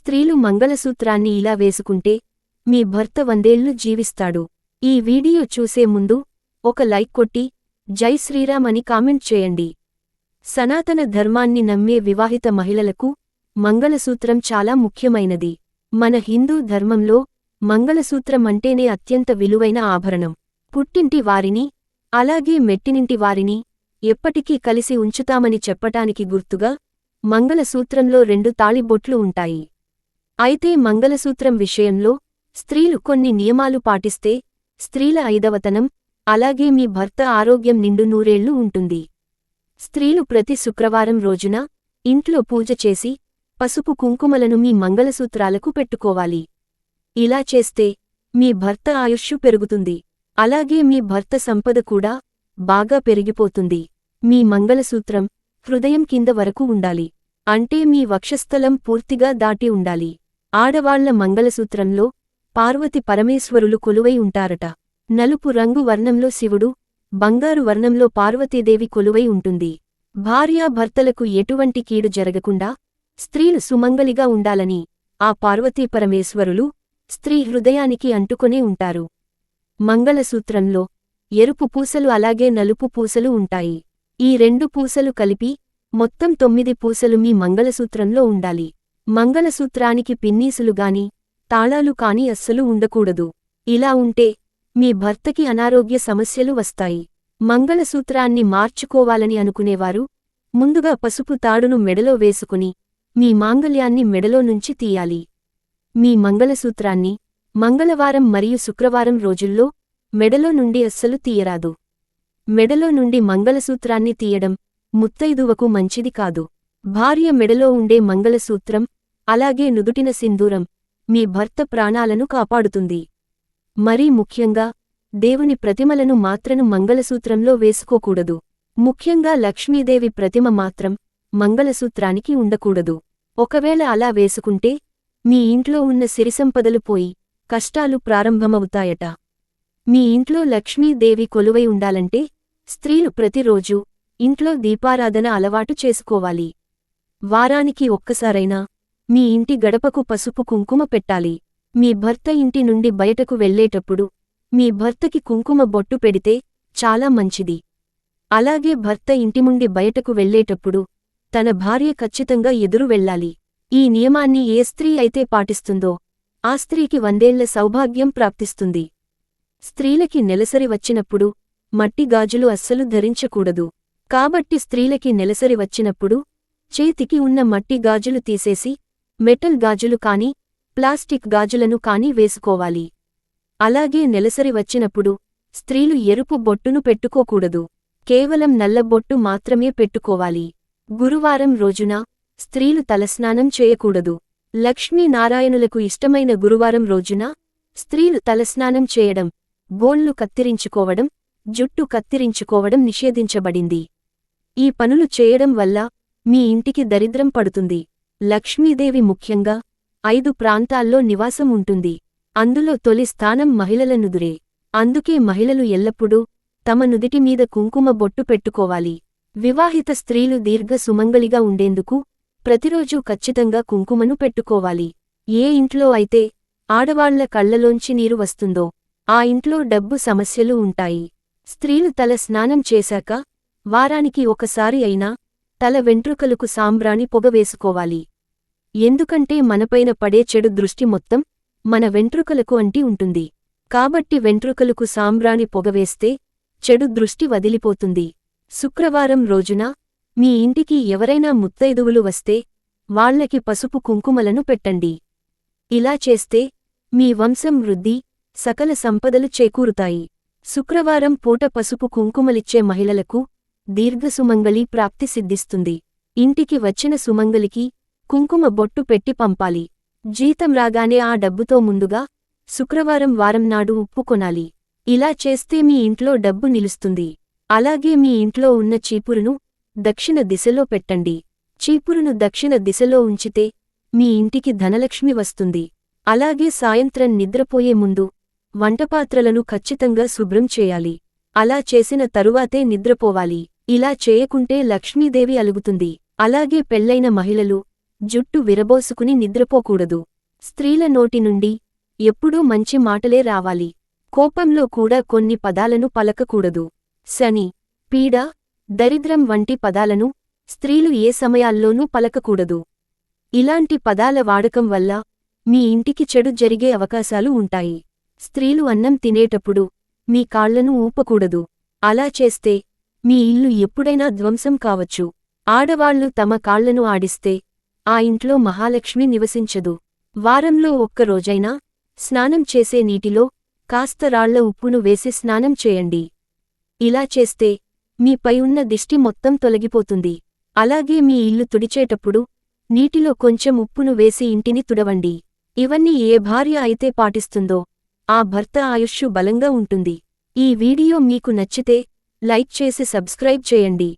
స్త్రీలు మంగళసూత్రాన్ని ఇలా వేసుకుంటే మీ భర్త వందేళ్ళు జీవిస్తాడు. ఈ వీడియో చూసే ముందు ఒక లైక్ కొట్టి జై శ్రీరామ్ అని కామెంట్ చేయండి. సనాతన ధర్మాన్ని నమ్మే వివాహిత మహిళలకు మంగళసూత్రం చాలా ముఖ్యమైనది. మన హిందూ ధర్మంలో మంగళసూత్రం అంటేనే అత్యంత విలువైన ఆభరణం. పుట్టింటి వారిని అలాగే మెట్టినింటి వారిని ఎప్పటికీ కలిసి ఉంచుతామని చెప్పటానికి గుర్తుగా మంగళసూత్రంలో రెండు తాళిబొట్లు ఉంటాయి. అయితే మంగళసూత్రం విషయంలో స్త్రీలు కొన్ని నియమాలు పాటిస్తే స్త్రీల ఐదవతనం అలాగే మీ భర్త ఆరోగ్యం నిండు నూరేళ్ళు ఉంటుంది. స్త్రీలు ప్రతి శుక్రవారం రోజున ఇంట్లో పూజ చేసి పసుపు కుంకుమలను మీ మంగళసూత్రాలకు పెట్టుకోవాలి. ఇలా చేస్తే మీ భర్త ఆయుష్షు పెరుగుతుంది. అలాగే మీ భర్త సంపద కూడా బాగా పెరిగిపోతుంది. మీ మంగళసూత్రం హృదయం కింద వరకు ఉండాలి. అంటే మీ వక్షస్థలం పూర్తిగా దాటి ఉండాలి. ఆడవాళ్ళ మంగళసూత్రంలో పార్వతి పరమేశ్వరులు కొలువై ఉంటారట. నలుపు రంగు వర్ణంలో శివుడు బంగారు వర్ణంలో పార్వతీదేవి కొలువై ఉంటుంది. భార్యాభర్తలకు ఎటువంటి కీడు జరగకుండా స్త్రీలు సుమంగలిగా ఉండాలని ఆ పార్వతీ పరమేశ్వరులు స్త్రీ హృదయానికి అంటుకొనే ఉంటారు. మంగళసూత్రంలో ఎరుపు పూసలు అలాగే నలుపు పూసలు ఉంటాయి. ఈ రెండు పూసలు కలిపి మొత్తం తొమ్మిది పూసలు మీ మంగళసూత్రంలో ఉండాలి. మంగళసూత్రానికి పిన్నీసులుగాని తాళాలు కాని అస్సలు ఉండకూడదు. ఇలా ఉంటే మీ భర్తకి అనారోగ్య సమస్యలు వస్తాయి. మంగళసూత్రాన్ని మార్చుకోవాలని అనుకునేవారు ముందుగా పసుపు తాడును మెడలో వేసుకుని మీ మాంగల్యాన్ని మెడలో నుంచి తీయాలి. మీ మంగళసూత్రాన్ని మంగళవారం మరియు శుక్రవారం రోజుల్లో మెడలో నుండి అస్సలు తీయరాదు. మెడలో నుండి మంగళసూత్రాన్ని తీయడం ముత్తైదువకు మంచిది కాదు. భార్య మెడలో ఉండే మంగళసూత్రం అలాగే నుదుటిన సింధూరం మీ భర్త ప్రాణాలను కాపాడుతుంది. మరీ ముఖ్యంగా దేవుని ప్రతిమలను మాత్రను మంగళసూత్రంలో వేసుకోకూడదు. ముఖ్యంగా లక్ష్మీదేవి ప్రతిమ మాత్రం మంగళసూత్రానికి ఉండకూడదు. ఒకవేళ అలా వేసుకుంటే మీ ఇంట్లో ఉన్న సిరిసంపదలు పోయి కష్టాలు ప్రారంభమవుతాయట. మీ ఇంట్లో లక్ష్మీదేవి కొలువై ఉండాలంటే స్త్రీలు ప్రతిరోజూ ఇంట్లో దీపారాధన అలవాటు చేసుకోవాలి. వారానికి ఒక్కసారైనా మీ ఇంటి గడపకు పసుపు కుంకుమ పెట్టాలి. మీ భర్త ఇంటి నుండి బయటకు వెళ్ళేటప్పుడు మీ భర్తకి కుంకుమ బొట్టు పెడితే చాలా మంచిది. అలాగే భర్త ఇంటి నుండి బయటకు వెళ్ళేటప్పుడు తన భార్య ఖచ్చితంగా ఎదురు వెళ్ళాలి. ఈ నియమాన్ని ఏ స్త్రీ అయితే పాటిస్తుందో ఆ స్త్రీకి వందేళ్ళ సౌభాగ్యం ప్రాప్తిస్తుంది. స్త్రీలకి నెలసరి వచ్చినప్పుడు మట్టి గాజులు అస్సలు ధరించకూడదు. కాబట్టి స్త్రీలకి నెలసరి వచ్చినప్పుడు చేతికి ఉన్న మట్టి గాజులు తీసేసి మెటల్ గాజులు కాని ప్లాస్టిక్ గాజులను కాని వేసుకోవాలి. అలాగే నెలసరి వచ్చినప్పుడు స్త్రీలు ఎరుపు బొట్టును పెట్టుకోకూడదు. కేవలం నల్లబొట్టు మాత్రమే పెట్టుకోవాలి. గురువారం రోజున స్త్రీలు తలస్నానం చేయకూడదు. లక్ష్మీనారాయణులకు ఇష్టమైన గురువారం రోజున స్త్రీలు తలస్నానం చేయడం బోన్లు కత్తిరించుకోవడం జుట్టు కత్తిరించుకోవడం నిషేధించబడింది. ఈ పనులు చేయడం వల్ల మీ ఇంటికి దరిద్రం పడుతుంది. లక్ష్మీదేవి ముఖ్యంగా ఐదు ప్రాంతాల్లో నివాసం ఉంటుంది. అందులో తొలి స్థానం మహిళల నుదురే. అందుకే మహిళలు ఎల్లప్పుడూ తమ నుదిటి మీద కుంకుమ బొట్టు పెట్టుకోవాలి. వివాహిత స్త్రీలు దీర్ఘ సుమంగలిగా ఉండేందుకు ప్రతిరోజూ ఖచ్చితంగా కుంకుమను పెట్టుకోవాలి. ఏ ఇంట్లో అయితే ఆడవాళ్ళ కళ్ళలోంచి నీరు వస్తుందో ఆ ఇంట్లో డబ్బు సమస్యలు ఉంటాయి. స్త్రీలు తల స్నానం చేశాక వారానికి ఒకసారి అయినా తల వెంట్రుకలకు సాంబ్రాణి పొగవేసుకోవాలి ఎందుకంటే మనపైన పడే చెడు దృష్టి మొత్తం మన వెంట్రుకలకు అంటి ఉంటుంది. కాబట్టి వెంట్రుకలకు సాంబ్రాణి పొగవేస్తే చెడు దృష్టి వదిలిపోతుంది. శుక్రవారం రోజున మీ ఇంటికి ఎవరైనా ముత్తైదువులు వస్తే వాళ్ళకి పసుపు కుంకుమలను పెట్టండి. ఇలా చేస్తే మీ వంశం వృద్ధి సకల సంపదలు చేకూరుతాయి. శుక్రవారం పూట పసుపు కుంకుమలిచ్చే మహిళలకు దీర్ఘసుమంగళి ప్రాప్తి సిద్ధిస్తుంది. ఇంటికి వచ్చిన సుమంగలికి కుంకుమ బొట్టు పెట్టి పంపాలి. జీతం రాగానే ఆ డబ్బుతో ముందుగా శుక్రవారం వారం నాడు ఉప్పు కొనాలి. ఇలా చేస్తే మీ ఇంట్లో డబ్బు నిలుస్తుంది. అలాగే మీ ఇంట్లో ఉన్న చీపురును దక్షిణ దిశలో పెట్టండి. చీపురును దక్షిణ దిశలో ఉంచితే మీ ఇంటికి ధనలక్ష్మి వస్తుంది. అలాగే సాయంత్రం నిద్రపోయే ముందు వంటపాత్రలను ఖచ్చితంగా శుభ్రం చేయాలి. అలా చేసిన తరువాతే నిద్రపోవాలి. ఇలా చేయకుంటే లక్ష్మీదేవి అలుగుతుంది. అలాగే పెళ్ళైన మహిళలు జుట్టు విరబోసుకుని నిద్రపోకూడదు. స్త్రీల నోటి నుండి ఎప్పుడూ మంచి మాటలే రావాలి. కోపంలో కూడా కొన్ని పదాలను పలకకూడదు. శని పీడ దరిద్రం వంటి పదాలను స్త్రీలు ఏ సమయాల్లోనూ పలకకూడదు. ఇలాంటి పదాల వాడకం వల్ల మీ ఇంటికి చెడు జరిగే అవకాశాలు ఉంటాయి. స్త్రీలు అన్నం తినేటప్పుడు మీ కాళ్ళను ఊపకూడదు. అలా చేస్తే మీ ఇల్లు ఎప్పుడైనా ధ్వంసం కావచ్చు. ఆడవాళ్ళు తమ కాళ్ళను ఆడిస్తే ఆ ఇంట్లో మహాలక్ష్మి నివసించదు. వారంలో ఒక్క రోజైనా స్నానం చేసే నీటిలో కాస్త రాళ్ళ ఉప్పును వేసి స్నానం చేయండి. ఇలా చేస్తే మీపై ఉన్న దిష్టి మొత్తం తొలగిపోతుంది. అలాగే మీ ఇల్లు తుడిచేటప్పుడు నీటిలో కొంచెం ఉప్పును వేసి ఇంటిని తుడవండి. ఇవన్నీ ఏ భార్య అయితే పాటిస్తుందో ఆ భర్త ఆయుష్షు బలంగా ఉంటుంది. ఈ వీడియో మీకు నచ్చితే లైక్ చేసి సబ్స్క్రైబ్ చేయండి.